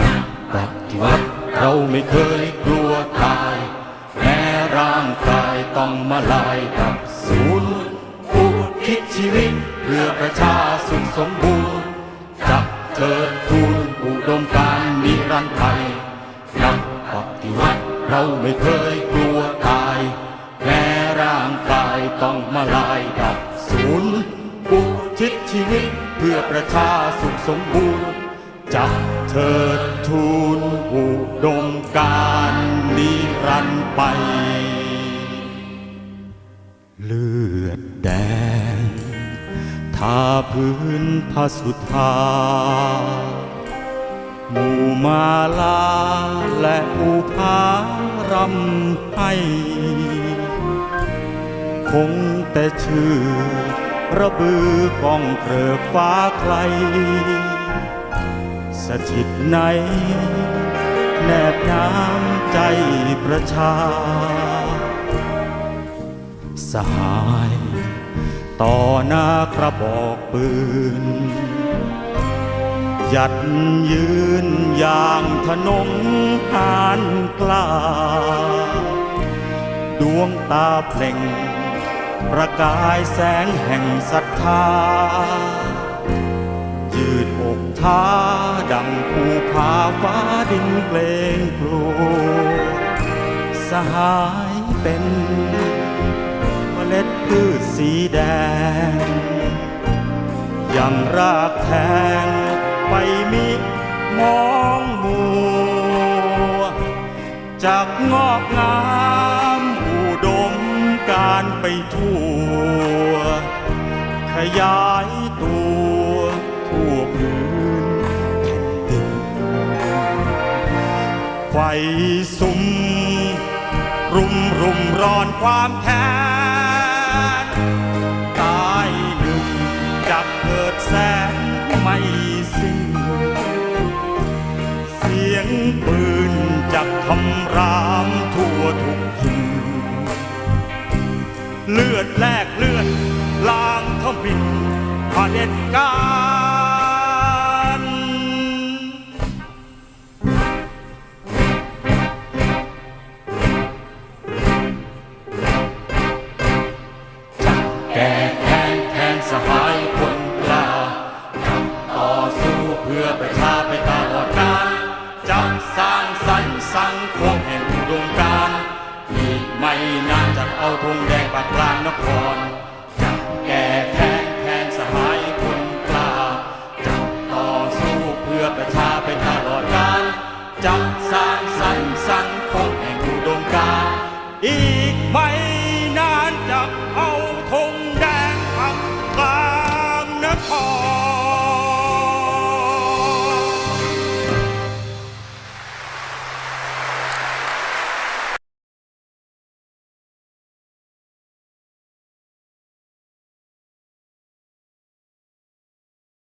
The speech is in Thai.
นักปฏิวัติเราไม่เคยกลัวตาย แม้ร่างกายต้องมาลายดับสูญอุทิศชีวิตเพื่อประชาสุขสมบูรณ์จับเถิดทูลอุดมการนิรันดร์ไทยนักปฏิวัติเราไม่เคยกลัวตาย แม้ร่างกายต้องมาลายดับสูญอุทิศชีวิตเพื่อประชาสุขสมบูรณ์ จับเถิดทูลอุดมการนิรันต์ไป เลือดแดงทาพื้นพระสุธาหมู่มาลาและภูพารำให้คงแต่ชื่อระบือกองเกลือฟ้าใคร สถิตในแนบน้ำใจประชา สหายต่อหน้ากระบอกปืน หยัดยืนอย่างทนงหานกล้า ดวงตาเปล่ง ประกายแสงแห่งศรัทธายืดอกท้า ดังภูผาฟ้าดินเกรงกลัวสหายเป็นเมล็ดพืชสีแดง ยังรากแทงไปมิมองมัวจากงอกงามอุดมการไปทั่ว ขยายตัว ไฟสุม รุมรุมร้อนความแค้นตายหนึ่งจากเกิดแสนไม่สิ้น เสียงปืนจากคำรามทั่วทุกทิศเลือดแลกเลือดล้างทมินผาเด็จการ สร้างสรรค์สังคมแห่งดวงการอีกไม่นานจะเอาธงแดงปักกลางนครจับแก่แค้นแทนสหายคนกล้าจับต่อสู้เพื่อประชาไปตลอดกาลจับสา